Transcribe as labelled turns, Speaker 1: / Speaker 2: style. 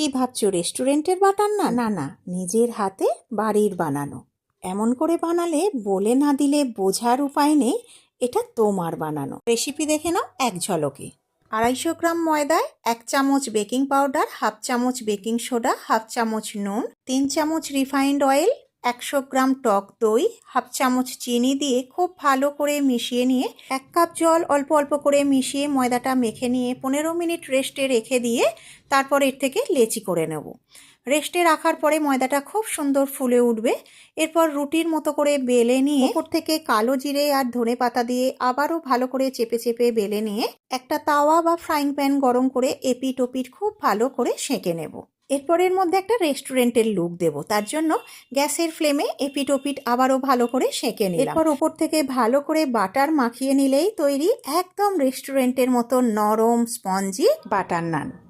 Speaker 1: কি ভাবছ, রেস্টুরেন্টের বাটার না না না, নিজের হাতে বাড়ির বানানো। এমন করে বানালে বলে না দিলে বোঝার উপায় নেই, এটা তোমার বানানো। রেসিপি দেখে নাও এক ঝলকে। আড়াইশো গ্রাম ময়দায় এক চামচ বেকিং পাউডার, হাফ চামচ বেকিং সোডা, হাফ চামচ নুন, তিন চামচ রিফাইন্ড অয়েল একশো গ্রাম টক দই, হাফ চামচ চিনি দিয়ে খুব ভালো করে মিশিয়ে নিয়ে এক কাপ জল অল্প অল্প করে মিশিয়ে ময়দাটা মেখে নিয়ে পনেরো মিনিট রেস্টে রেখে দিয়ে তারপর এর থেকে লেচি করে নেব। রেস্টে রাখার পরে ময়দাটা খুব সুন্দর ফুলে উঠবে। এরপর রুটির মতো করে বেলে নিয়ে উপর থেকে কালো জিরে আর ধনে পাতা দিয়ে আবারও ভালো করে চেপে চেপে বেলে নিয়ে একটা তাওয়া বা ফ্রাইং প্যান গরম করে এপিট ওপিট খুব ভালো করে সেঁকে নেব। এরপর এর মধ্যে একটা রেস্টুরেন্টের লুক দেব। তার জন্য গ্যাসের ফ্লেমে এপিট ওপিট আবারও ভালো করে সেঁকে নিলাম। এরপর ওপর থেকে ভালো করে বাটার মাখিয়ে নিলেই তৈরি একদম রেস্টুরেন্টের মতো নরম, স্পঞ্জি বাটার নান।